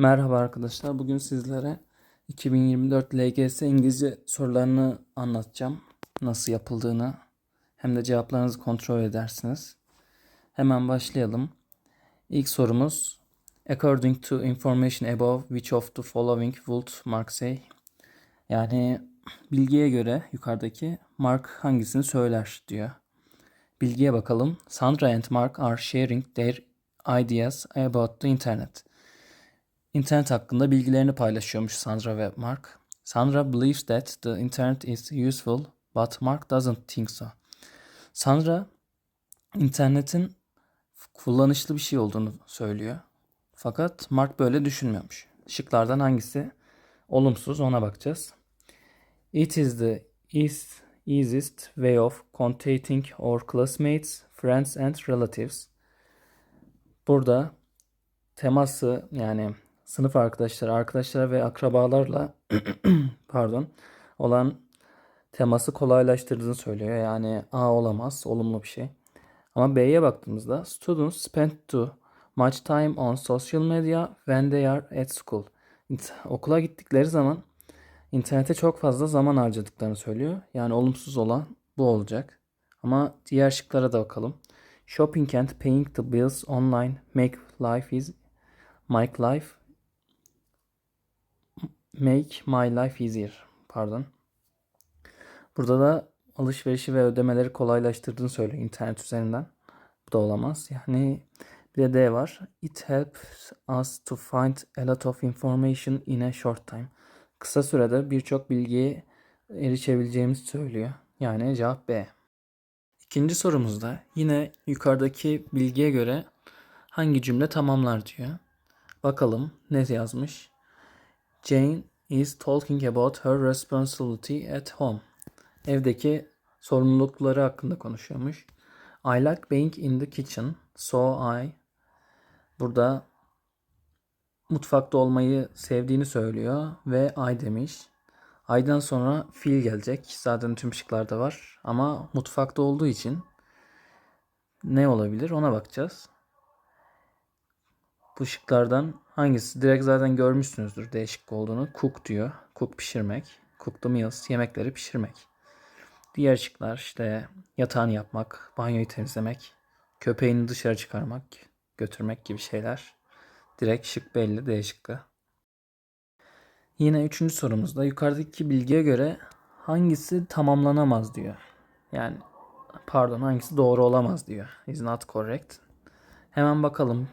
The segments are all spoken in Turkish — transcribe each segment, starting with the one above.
Merhaba arkadaşlar. Bugün sizlere 2024 LGS İngilizce sorularını anlatacağım. Nasıl yapıldığını hem de cevaplarınızı kontrol edersiniz. Hemen başlayalım. İlk sorumuz According to information above, which of the following would Mark say? Yani bilgiye göre yukarıdaki Mark hangisini söyler diyor. Bilgiye bakalım. Sandra and Mark are sharing their ideas about the internet. İnternet hakkında bilgilerini paylaşıyormuş Sandra ve Mark. Sandra believes that the internet is useful but Mark doesn't think so. Sandra internetin kullanışlı bir şey olduğunu söylüyor. Fakat Mark böyle düşünmüyormuş. Şıklardan hangisi olumsuz ona bakacağız. It is the eas- easiest way of contacting our classmates, friends and relatives. Burada teması yani sınıf arkadaşları, arkadaşlar ve akrabalarla pardon olan teması kolaylaştırdığını söylüyor. Yani A olamaz, olumlu bir şey. Ama B'ye baktığımızda students spend too much time on social media when they are at school. Okula gittikleri zaman internete çok fazla zaman harcadıklarını söylüyor. Yani olumsuz olan bu olacak. Ama diğer şıklara da bakalım. Shopping and paying the bills online make life is make life make my life easier. Pardon. Burada da alışverişi ve ödemeleri kolaylaştırdığını söylüyor internet üzerinden. Bu da olamaz. Yani bir de D var. It helps us to find a lot of information in a short time. Kısa sürede birçok bilgiye erişebileceğimizi söylüyor. Yani cevap B. İkinci sorumuzda yine yukarıdaki bilgiye göre hangi cümle tamamlar diyor. Bakalım ne yazmış. Jane is talking about her responsibility at home. Evdeki sorumlulukları hakkında konuşuyormuş. I like being in the kitchen, so I burada mutfakta olmayı sevdiğini söylüyor ve I demiş. I'dan sonra fiil gelecek. Zaten tüm şıklarda var. Ama mutfakta olduğu için ne olabilir ona bakacağız. Bu şıklardan hangisi? Direkt zaten görmüşsünüzdür değişik olduğunu. Cook diyor. Cook pişirmek. Cook the meals. Yemekleri pişirmek. Diğer şıklar işte yatağını yapmak, banyoyu temizlemek, köpeğini dışarı çıkarmak, götürmek gibi şeyler. Direkt şık belli D şıkkı. Yine üçüncü sorumuzda yukarıdaki bilgiye göre hangisi tamamlanamaz diyor. Yani pardon hangisi doğru olamaz diyor. Is not correct. Hemen bakalım.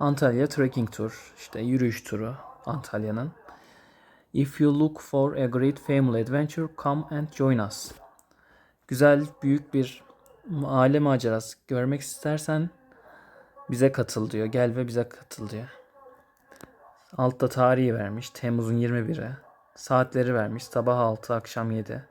Antalya trekking tour. işte yürüyüş turu Antalya'nın. If you look for a great family adventure, come and join us. Güzel, büyük bir aile macerası görmek istersen bize katıl diyor. Gel ve bize katıl diyor. Altta tarihi vermiş. Temmuz'un 21'i. Saatleri vermiş. Sabah 6, akşam 7.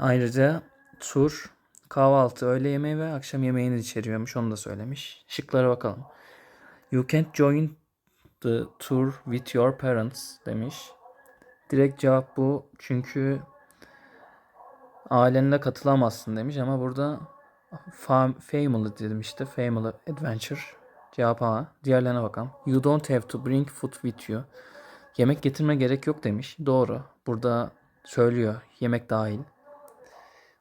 Ayrıca tur, kahvaltı, öğle yemeği ve akşam yemeğini içeriyormuş. Onu da söylemiş. Şıklara bakalım. You can't join the tour with your parents demiş. Direkt cevap bu. Çünkü ailenle katılamazsın demiş ama burada fam- family dedim işte. Family adventure. Cevap A. Diğerlerine bakalım. You don't have to bring food with you. Yemek getirme gerek yok demiş. Doğru. Burada söylüyor. Yemek dahil.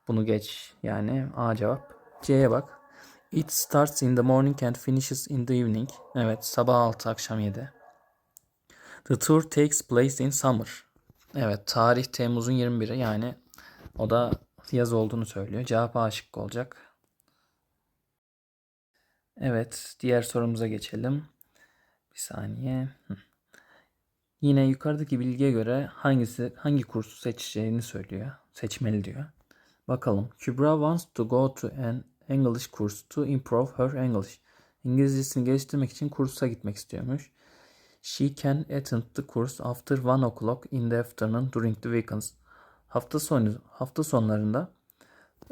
Bunu geç. Yani A cevap. C'ye bak. It starts in the morning and finishes in the evening. Evet. Sabah 6 akşam 7. The tour takes place in summer. Evet. Tarih Temmuz'un 21'i. Yani o da yaz olduğunu söylüyor. Cevap A şıkkı olacak. Evet, diğer sorumuza geçelim. Bir saniye. Yine yukarıdaki bilgiye göre hangisi hangi kursu seçeceğini söylüyor. Seçmeli diyor. Bakalım. Kübra wants to go to an English course to improve her English. İngilizcesini geliştirmek için kursa gitmek istiyormuş. She can attend the course after one o'clock in the afternoon during the weekends. Hafta sonu hafta sonlarında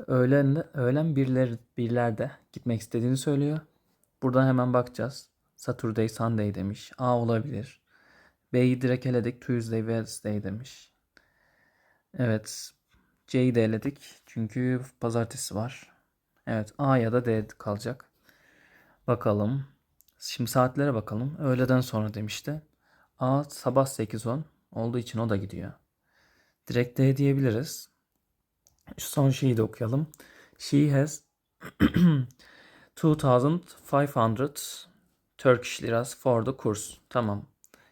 öğlen öğlen birler, birlerde gitmek istediğini söylüyor. Buradan hemen bakacağız. Saturday, Sunday demiş. A olabilir. B'yi direkt eledik. Tuesday, Wednesday demiş. Evet. C'yi de eledik. Çünkü pazartesi var. Evet. A ya da D kalacak. Bakalım. Şimdi saatlere bakalım. Öğleden sonra demişti. A sabah 8.10 olduğu için o da gidiyor. Direkt D diyebiliriz. Şu son şeyi de okuyalım. She has 2500 Turkish liras for the course. Tamam.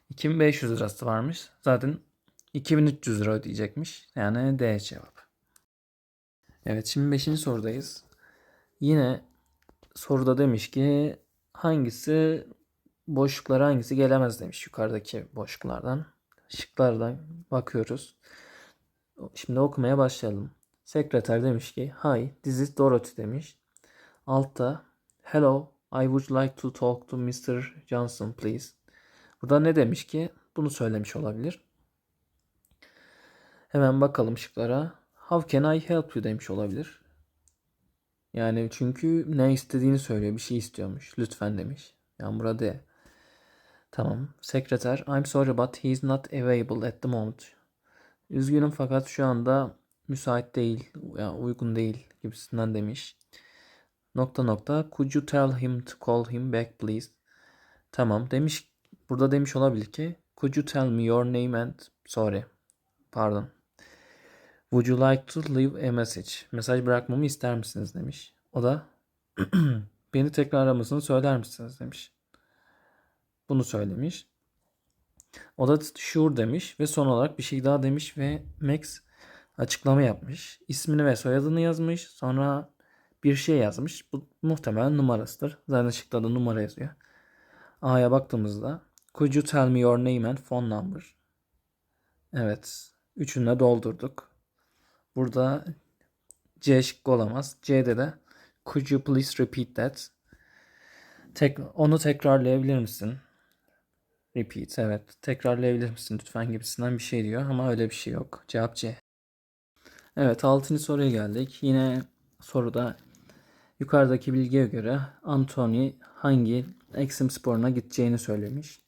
2500 lirası varmış. Zaten 2300 lira ödeyecekmiş. Yani D cevap. Evet şimdi 5. sorudayız. Yine soruda demiş ki hangisi boşluklara hangisi gelemez demiş yukarıdaki boşluklardan. Şıklardan bakıyoruz. Şimdi okumaya başlayalım. Sekreter demiş ki Hi, this is Dorothy demiş. Altta Hello, I would like to talk to Mr. Johnson please. Burada ne demiş ki? Bunu söylemiş olabilir. Hemen bakalım şıklara. How can I help you demiş olabilir. Yani çünkü ne istediğini söylüyor. Bir şey istiyormuş. Lütfen demiş. Yani burada Tamam. Sekreter I'm sorry but he is not available at the moment. Üzgünüm fakat şu anda müsait değil. Yani uygun değil gibisinden demiş. Nokta nokta. Could you tell him to call him back please? Tamam. Demiş burada demiş olabilir ki Could you tell me your name and sorry. Pardon. Would you like to leave a message? Mesaj bırakmamı ister misiniz demiş. O da beni tekrar aramasını söyler misiniz demiş. Bunu söylemiş. O da sure demiş ve son olarak bir şey daha demiş ve Max açıklama yapmış. İsmini ve soyadını yazmış. Sonra bir şey yazmış. Bu muhtemelen numarasıdır. Zaten şıkta da numara yazıyor. A'ya baktığımızda Could you tell me your name and phone number? Evet. Üçünü de doldurduk. Burada C şıkkı olamaz. C'de de Could you please repeat that? Tek, onu tekrarlayabilir misin? Repeat evet. Tekrarlayabilir misin lütfen gibisinden bir şey diyor ama öyle bir şey yok. Cevap C. Evet 6. soruya geldik. Yine soruda yukarıdaki bilgiye göre Anthony hangi Exim sporuna gideceğini söylemiş.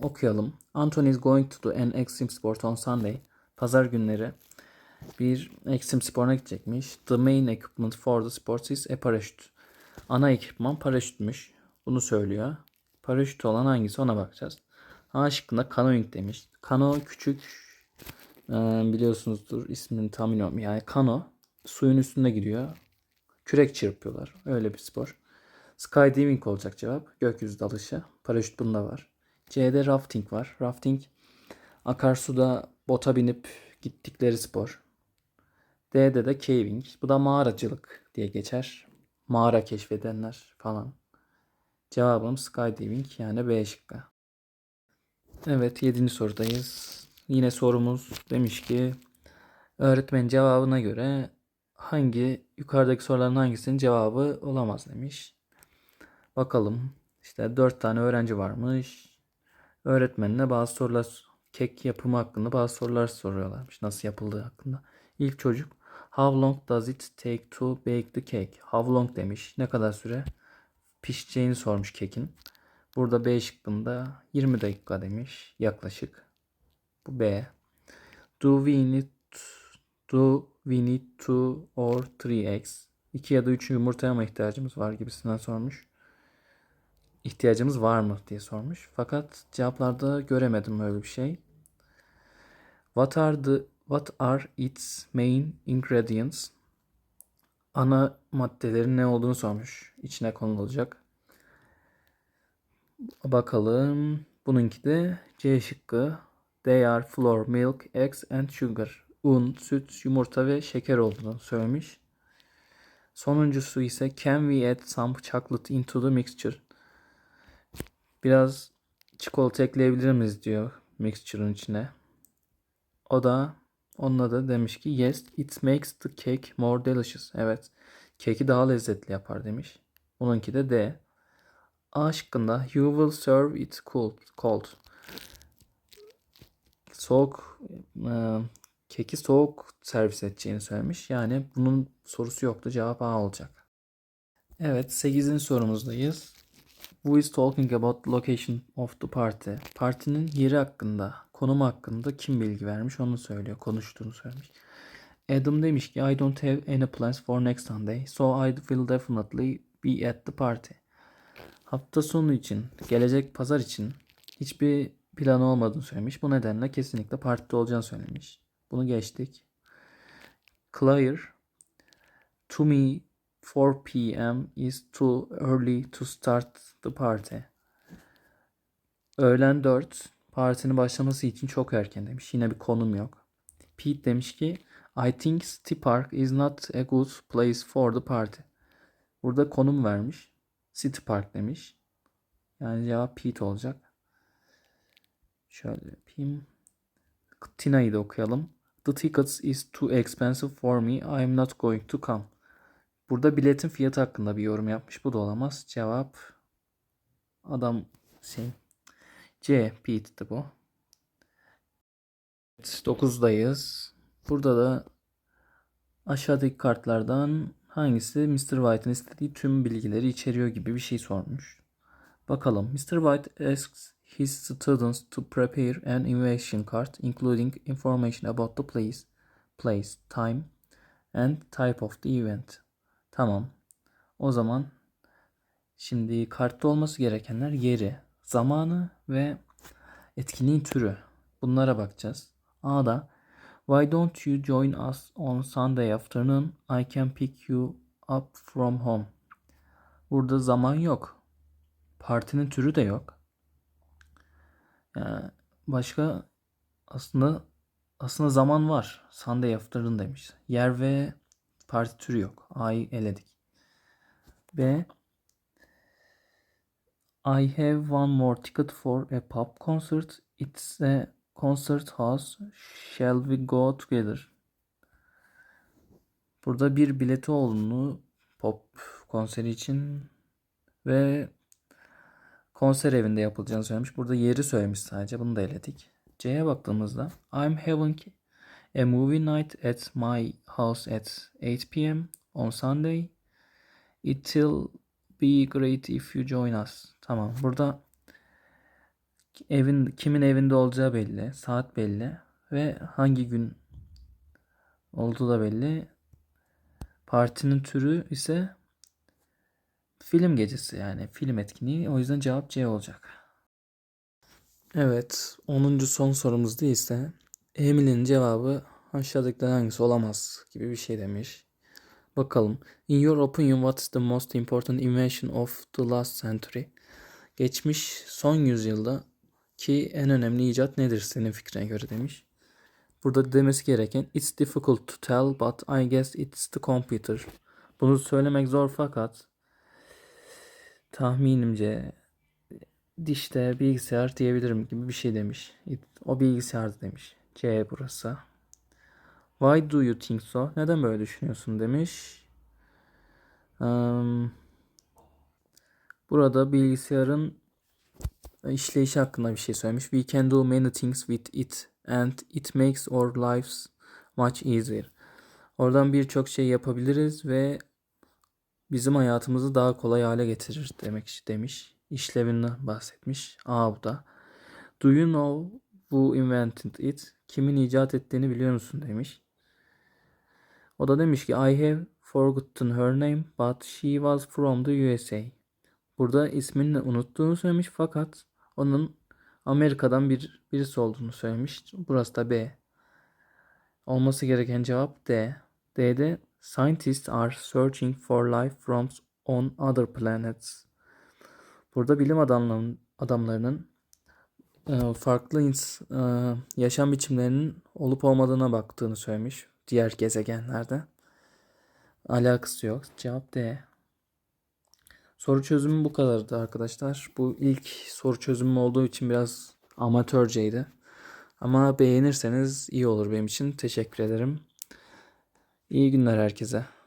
Okuyalım. Anthony is going to do an Exim sport on Sunday. Pazar günleri bir Exim sporuna gidecekmiş. The main equipment for the sport is a parachute. Ana ekipman paraşütmüş. Bunu söylüyor. Paraşüt olan hangisi ona bakacağız. A şıkkında canoeing demiş. Kano küçük e, biliyorsunuzdur ismini tam bilmiyorum. Yani kano suyun üstünde gidiyor. Kürek çırpıyorlar. Öyle bir spor. Skydiving olacak cevap. Gökyüzü dalışı. Paraşüt bunda var. C'de rafting var. Rafting akarsuda bota binip gittikleri spor. D'de de caving. Bu da mağaracılık diye geçer. Mağara keşfedenler falan. Cevabım skydiving yani B şıkkı. Evet 7. sorudayız. Yine sorumuz demiş ki öğretmen cevabına göre hangi yukarıdaki soruların hangisinin cevabı olamaz demiş. Bakalım. İşte 4 tane öğrenci varmış. Öğretmenine bazı sorular kek yapımı hakkında bazı sorular soruyorlarmış. Nasıl yapıldığı hakkında. İlk çocuk How long does it take to bake the cake? How long demiş. Ne kadar süre pişeceğini sormuş kekin. Burada B şıkkında 20 dakika demiş yaklaşık. Bu B. Do we need do we need two or three eggs? 2 ya da 3 yumurtaya mı ihtiyacımız var gibisinden sormuş. İhtiyacımız var mı diye sormuş. Fakat cevaplarda göremedim öyle bir şey. What are the what are its main ingredients? Ana maddelerin ne olduğunu sormuş. İçine konulacak. Bakalım. Bununki de C şıkkı. They are flour, milk, eggs and sugar. Un, süt, yumurta ve şeker olduğunu söylemiş. Sonuncusu ise can we add some chocolate into the mixture? Biraz çikolata ekleyebilir miyiz diyor mixture'ın içine. O da onunla da demiş ki yes it makes the cake more delicious. Evet keki daha lezzetli yapar demiş. Onunki de D. A şıkkında you will serve it cold. cold. Soğuk e, keki soğuk servis edeceğini söylemiş. Yani bunun sorusu yoktu. Cevap A olacak. Evet 8. sorumuzdayız. Who is talking about location of the party? Partinin yeri hakkında, konumu hakkında kim bilgi vermiş onu söylüyor. Konuştuğunu söylemiş. Adam demiş ki I don't have any plans for next Sunday. So I will definitely be at the party. hafta sonu için, gelecek pazar için hiçbir planı olmadığını söylemiş. Bu nedenle kesinlikle partide olacağını söylemiş. Bunu geçtik. Clear. To me 4 p.m. is too early to start the party. Öğlen 4 partinin başlaması için çok erken demiş. Yine bir konum yok. Pete demiş ki I think City Park is not a good place for the party. Burada konum vermiş. City Park demiş. Yani cevap Pete olacak. Şöyle yapayım. Tina'yı da okuyalım. The tickets is too expensive for me. I am not going to come. Burada biletin fiyatı hakkında bir yorum yapmış. Bu da olamaz. Cevap adam şey C. Pete'di bu. Evet, 9'dayız. Burada da aşağıdaki kartlardan hangisi Mr. White'ın istediği tüm bilgileri içeriyor gibi bir şey sormuş. Bakalım. Mr. White asks his students to prepare an invitation card including information about the place, place, time and type of the event. Tamam. O zaman şimdi kartta olması gerekenler yeri, zamanı ve etkinliğin türü. Bunlara bakacağız. A'da Why don't you join us on Sunday afternoon? I can pick you up from home. Burada zaman yok. Partinin türü de yok. Yani başka aslında aslında zaman var. Sunday afternoon demiş. Yer ve parti türü yok. A'yı eledik. B I have one more ticket for a pop concert. It's a concert house. Shall we go together? Burada bir bileti olduğunu pop konseri için ve konser evinde yapılacağını söylemiş. Burada yeri söylemiş sadece. Bunu da eledik. C'ye baktığımızda I'm having a movie night at my house at 8 p.m. on Sunday. It will be great if you join us. Tamam. Burada evin kimin evinde olacağı belli, saat belli ve hangi gün olduğu da belli. Partinin türü ise film gecesi yani film etkinliği. O yüzden cevap C olacak. Evet, 10. son sorumuzda ise Emily'nin cevabı aşağıdakilerden hangisi olamaz gibi bir şey demiş. Bakalım. In your opinion, what is the most important invention of the last century? Geçmiş son yüzyılda ki en önemli icat nedir senin fikrine göre demiş. Burada demesi gereken it's difficult to tell but I guess it's the computer. Bunu söylemek zor fakat tahminimce dişte bilgisayar diyebilirim gibi bir şey demiş. It, o bilgisayardı demiş. C burası. Why do you think so? Neden böyle düşünüyorsun demiş. Um, burada bilgisayarın işleyişi hakkında bir şey söylemiş. We can do many things with it and it makes our lives much easier. Oradan birçok şey yapabiliriz ve bizim hayatımızı daha kolay hale getirir demek demiş. İşlevinden bahsetmiş. A bu da. Do you know who invented it? Kimin icat ettiğini biliyor musun demiş. O da demiş ki I have forgotten her name but she was from the USA. Burada ismini unuttuğunu söylemiş fakat onun Amerika'dan bir birisi olduğunu söylemiş. Burası da B. Olması gereken cevap D. D'de scientists are searching for life forms on other planets. Burada bilim adamlarının, adamlarının e, farklı e, yaşam biçimlerinin olup olmadığına baktığını söylemiş diğer gezegenlerde. Alakası yok. Cevap D. Soru çözümü bu kadardı arkadaşlar. Bu ilk soru çözümü olduğu için biraz amatörceydi. Ama beğenirseniz iyi olur benim için. Teşekkür ederim. İyi günler herkese.